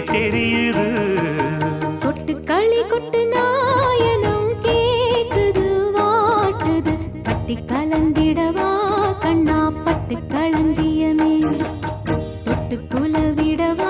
தெரியுது. கொட்டு களி கொட்டு நாயனம் கேக்குது வாட்டுது. பட்டி கலந்திடவா கண்ணா பட்டு களஞ்சியமே. தொட்டு குலவிடவா